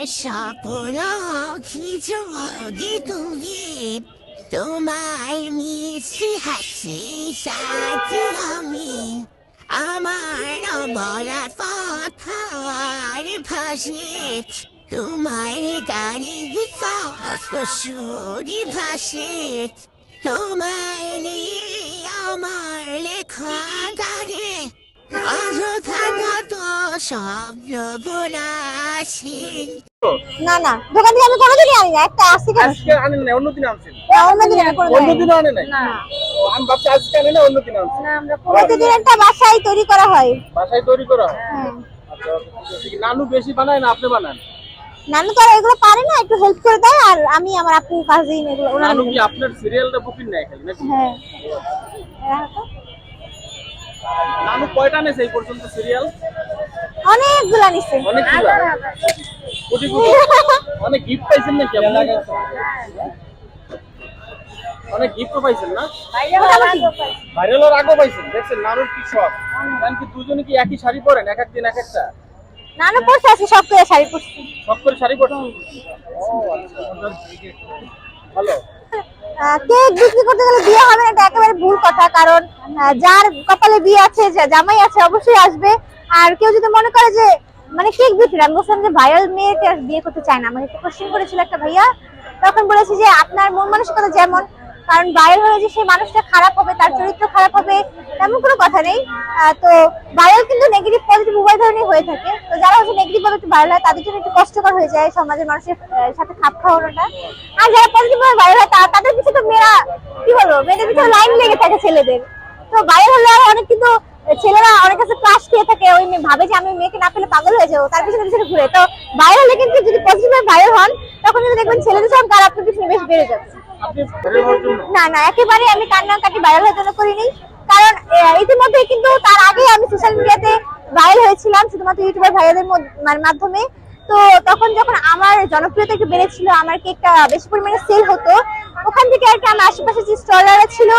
সকল যদি তুমি তোমার মিষ্টি হাসি সাথে আমি আমার বলা কথার ভাসে তোমার গাড়ি সুরি ভাসে তোমার আমার না না দোকান থেকে আমি কোনোদিনই আনি না একটা আজকে আনেন না অন্যদিন আনছেন। অন্যদিন আমি কোনোদিন আনি না। অন্যদিন আনে নাই? ও, আমি ভাবছি আজকে আনে না অন্যদিন আনছেন প্রতিদিন একটা বাসায় তৈরি করা হয়। বাসায় তৈরি করা হয়? হ্যাঁ। আচ্ছা, আচ্ছা, নানু বেশি বানায় না আপনি বানান? নানু তো আর এগুলো পারে না একটু হেল্প করে দেয় আর আমি আমার আপু কাজিন এগুলো নানু কি আপনার সিরিয়ালটা বুকিং নেয় খালি নাকি? হ্যাঁ। নানু কয়টা নেছে এই পর্যন্ত সিরিয়াল অনেকগুলা নিচ্ছে অনেক কোটি কোটি অনেক গিফট পাইছেন নাকি আপনি অনেক গিফট পাইছেন না? মোটামুটি। ভাইরালের আগেও পাইছেন। দেখছেন নানুর কি শখ? কারণ কি দুজনে কি একই শাড়ি পরেন? এক এক দিন এক একটা? নানু পড়ছে আছে সব করে শাড়ি পরছে। সব করে শাড়ি পরছেন ও আচ্ছা। ভালো। কেক বিক্রি করতে গেলে বিয়ে হবে এটা একেবারে ভুল কথা। কারণ যার কপালে বিয়ে আছে জামাই আছে, অবশ্যই আসবে। আর কেউ যদি মনে করে যে মানে কেক বিক্রি বলছিলাম যে ভাইরাল মেয়েকে বিয়ে করতে চায় না। আমাকে কোশ্চেন করেছিল একটা ভাইয়া, তখন বলেছি যে আপনার মন মানসিকতা যেমন কারণ ভাইরাল হয়ে যে সেই মানুষটা খারাপ হবে, তার চরিত্র খারাপ হবে, তেমন কোনো কথা নেই। তো ভাইরাল কিন্তু নেগেটিভ পজিটিভ উভয় ধরনের হয়ে থাকে। তো যারা হচ্ছে নেগেটিভ ভাবে একটু ভাইরাল হয়, তাদের জন্য একটু কষ্টকর হয়ে যায় সমাজের মানুষের সাথে খাপ খাওয়ানোটা। আর যারা পজিটিভ ভাবে ভাইরাল হয় তাদের পিছনে তো মেয়েরা, কি বলব, মেয়েদের পিছনে লাইন লেগে থাকে ছেলেদের। তো ভাইরাল হলে আরও অনেক কিন্তু ছেলেরা অনেক কাছে ক্লাস খেয়ে থাকে, ওই ভাবে যে আমি মেয়েকে না পেলে পাগল হয়ে যাব, তার পিছনে পিছনে ঘুরে। তো ভাইরাল হলে কিন্তু যদি পজিটিভ ভাবে ভাইরাল হন, তখন কিন্তু দেখবেন ছেলেদের সংখ্যা আর আপনার পিছনে বেশ বেড়ে যাচ্ছে। না না, একেবারে আমি কান্নাকাটি ভাইরাল হওয়ার জন্য করিনি। কারণ ইতিমধ্যে কিন্তু তার আগে আমি সোশ্যাল মিডিয়াতে ভাইরাল হয়েছিলাম, শুধুমাত্র ইউটিউবের ভাইরালের মানে মাধ্যমে। তো তখন যখন আমার জনপ্রিয়তা একটু বেড়েছিল, আমার কেকটা বেশি পরিমাণে সেল হতো, ওখান থেকে আর কি আমার আশেপাশে যে স্টলাররা ছিল,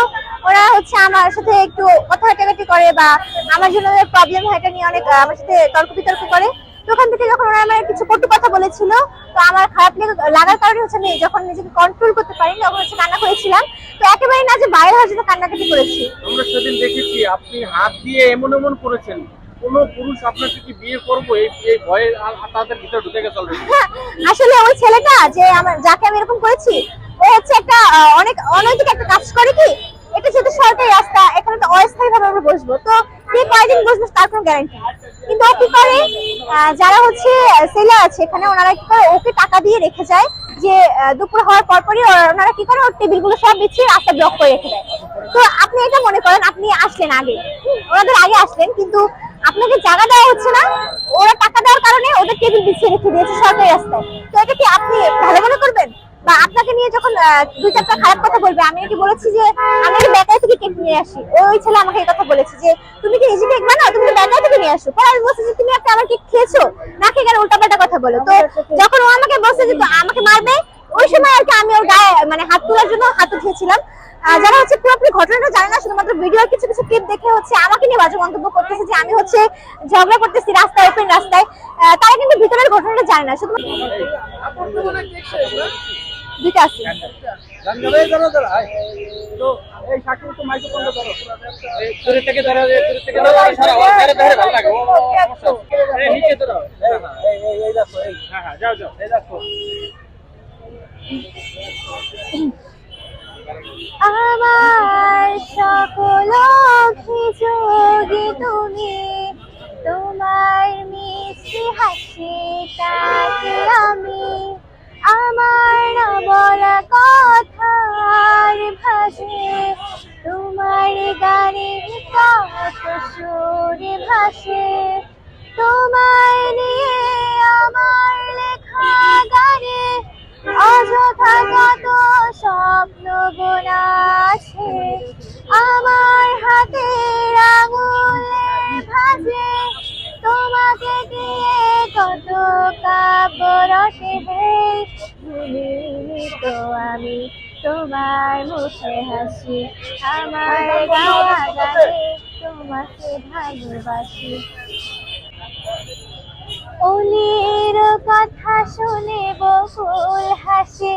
ওরা হচ্ছে আমার সাথে একটু কথা কাটাকাটি করে বা আমার জন্য প্রবলেম হয় এটা নিয়ে অনেক আমার সাথে তর্ক বিতর্ক করে। তো ওখান থেকে যখন ওরা আমার কিছু কটু কথা বলেছিল তো আমার খারাপ লেগে- লাগার কারণে হচ্ছে আমি যখন নিজেকে কন্ট্রোল করতে পারিনি তখন হচ্ছে কান্না করেছিলাম। তো একেবারে না যে বাইরে হওয়ার জন্য কান্নাকাটি করেছি। আমরা সেদিন দেখেছি আপনি হাত দিয়ে এমন এমন করেছেন। কোন পুরুষ আপনাকে কি বিয়ে করব? এই এই ভয়ে আ- আ- তাদের ভিতরে ঢুকে গেছে হ্যাঁ, আসলে ওই ছেলেটা যে আমার যাকে আমি এরকম করেছি ও হচ্ছে একটা অনেক অনৈতিক একটা কাজ করে কি? এটা যেহেতু সরকারি রাস্তা এখানে তো অস্থায়ী ভাবে আমরা বসবো। তো কে কয়দিন বসবো তার কোনো গ্যারান্টি কিন্তু কি করে যারা হচ্ছে সেলার আছে, এখানে ওনারা কি করে, ওকে টাকা দিয়ে রেখে যায় যে দুপুর হওয়ার পরপরই ওনারা কি করে, ওর সব বিছিয়ে রাস্তা ব্লক করে রেখে দেয়। তো আপনি এটা মনে করেন, আপনি আসলেন আগে। ওনাদের আগে আসলেন, কিন্তু আপনাকে জায়গা দেওয়া হচ্ছে না। ওরা টাকা দেওয়ার কারণে ওদের টেবিল বিছিয়ে রেখে দিয়েছে সরকারি রাস্তায়। তো এটা কি আপনি ভালো বা আপনাকে নিয়ে যখন আহ, দুই চারটা খারাপ কথা বলবে আমি কি বলেছি যে আমি কি বেকার থেকে কেক নিয়ে আসি। ওই ছেলে আমাকে এই কথা বলেছে যে তুমি কি নিজে কেক বানাও? তুমি বেকার থেকে নিয়ে আসো। পরে আমি বলছি যে তুমি একটা আমার কেক খেয়েছো? না খেয়ে কেন উল্টাপাল্টা কথা বলো? তো যখন ও আমাকে বলছে যে আমাকে মারবে? ওই সময় আর কি আমি ওর গায়ে মানে হাত তোলার জন্য হাত উঠিয়েছিলাম। যারা হচ্ছে পুরোপুরি ঘটনাটা জানে না শুধুমাত্র ভিডিওর কিছু কিছু ক্লিপ দেখে হচ্ছে আমাকে নিয়ে বাজে মন্তব্য করতেছে যে আমি হচ্ছে ঝগড়া করতেছি রাস্তায় ওপেন রাস্তায়। আহ, তারা কিন্তু ভিতরের ঘটনাটা জানে না। শুধু দুইটা আছে। আমার সকল অভিযোগে তুমি তোমার মিষ্টি হাসিটাকে আমি আমার না বলা কথার ভাসে তোমার গানের কত সুরে ভাসে তোমায় নিয়ে আমার লেখা গানে অযথা কত স্বপ্ন বোনা আছে আমার হাতের আঙুলের ভাজে, তোমাকে দিয়ে কত কাব্য রটে হে। তো আমি তোমার মুখে হাসি। আমার গাওয়া গানে তোমাকে ভালোবাসি। অলির কথা শুনে বকুল হাসে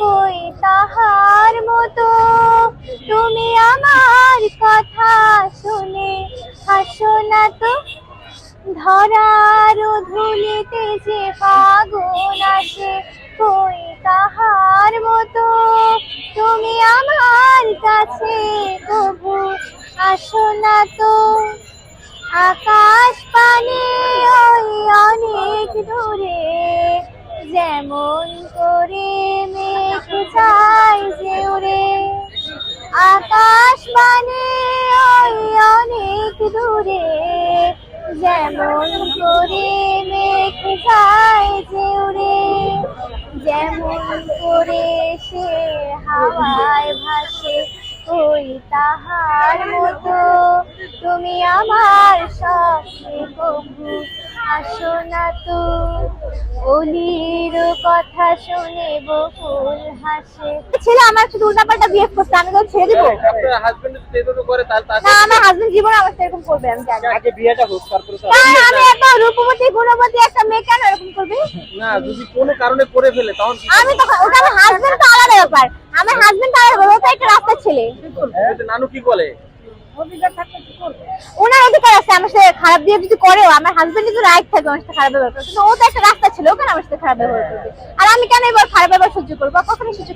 কই তাহার মতো? তুমি আমার কথা শুনে হাসো না তো? ধরার ধুলিতে যে ফাগুন আসে কই তাহার মতো। তুমি আমার কাছে তবু আসো না তো। আকাশ পানে ওই অনেক দূরে, যেমন করে মেঘ যায় যে উড়ে। আকাশ মানে ওই অনেক দূরে, যেমন করে মেঘ যায় যেমন করে সে হাওয়ায় ভাসে, ওই তাহার মতো। তুমি আমার সব কবু আসো না তো। অলির কথা শুনে বকুল হাসে। ছেলে আমার শুধু উল্টাপাল্টা বিয়ে করতে আমি তো ছেড়ে দিব? আপনার হাজবেন্ড যদি এভাবে করে তাহলে তার না আমার হাজবেন্ড জীবনে আমার সাথে এরকম করবে আমি জানি। আগে বিয়েটা হোক তারপরে তো আমি এত রূপবতী গুণবতী একটা মেয়ে কেন এরকম করবে? না যদি কোনো কারণে করে ফেলে তখন আমি তখন ওটা আমার হাজবেন্ড তো আলাদা ব্যাপার। আমার হাজবেন্ড তো আলাদা ব্যাপার ও তো একটা রাস্তার ছেলে। নানু কি বলে? ওনার অধিকার আছে, আমার সাথে খারাপ দিয়ে যদি করেও, আমার হাজবেন্ড কিন্তু রাইট থাকবে আমার সাথে খারাপ ব্যবহার করবে কিন্তু ও তো একটা রাস্তা ছিল ওখানে আমার সাথে খারাপ ব্যবহার করবে? আর আমি কেন এবার খারাপ ব্যবহার সহ্য করব? কখনো সহ্য